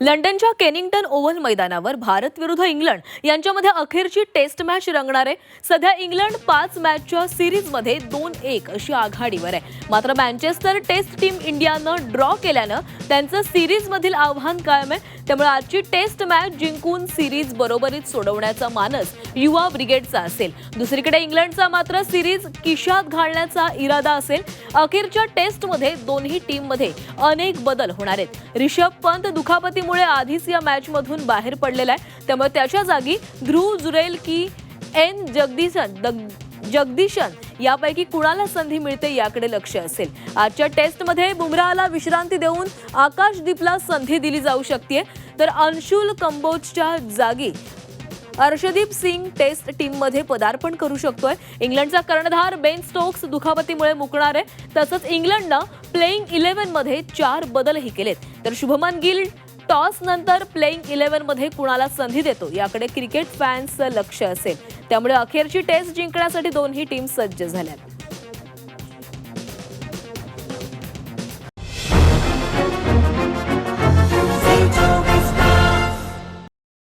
लंडनच्या Kennington oval मैदानावर भारत विरुद्ध इंग्लंड यांच्यामध्ये अखेरची टेस्ट मॅच रंगणार आहे. सध्या इंग्लंड पाच मॅचच्या सिरीजमध्ये दोन एक अशी आघाडीवर आहे. मात्र मॅन्चेस्टर टेस्ट टीम इंडियानं ड्रॉ केल्यानं त्यांचं सिरीजमधील आव्हान कायम आहे. त्यामुळे आजची टेस्ट मॅच जिंकून सिरीज बरोबरीत सोडवण्याचा मानस युवा ब्रिगेडचा असेल. दुसरीकडे इंग्लंडचा मात्र सिरीज किशात घालण्याचा इरादा असेल. अखेरच्या टेस्टमध्ये दोन्ही टीममध्ये अनेक बदल होणार आहेत. रिषभ पंत दुखापतीमुळे आधीच या मॅचमधून बाहेर पडलेला आहे. त्यामुळे त्याच्या जागी ध्रुव जुरेल की एन जगदीशन जगदीशन यापैकी कुणाला संधी मिळते याकडे लक्ष असेल. आजच्या टेस्टमध्ये बुमराहला विश्रांती देऊन आकाशदीपला संधी दिली जाऊ शकते. तर अंशुल कंबोजच्या जागी अर्षदीप सिंग टेस्ट टीममध्ये पदार्पण करू शकतोय. इंग्लंडचा कर्णधार बेन स्टोक्स दुखापतीमुळे मुकणार आहे. तसंच इंग्लंडनं प्लेईंग इलेव्हनमध्ये चार बदलही केलेत. तर शुभमन गिल टॉस नंतर प्लेईंग इलेव्हनमध्ये कुणाला संधी देतो? याकडे क्रिकेट फॅन्सचं लक्ष असेल. त्यामुळे अखेरची टेस्ट जिंकण्यासाठी दोन्ही टीम सज्ज झाल्यात.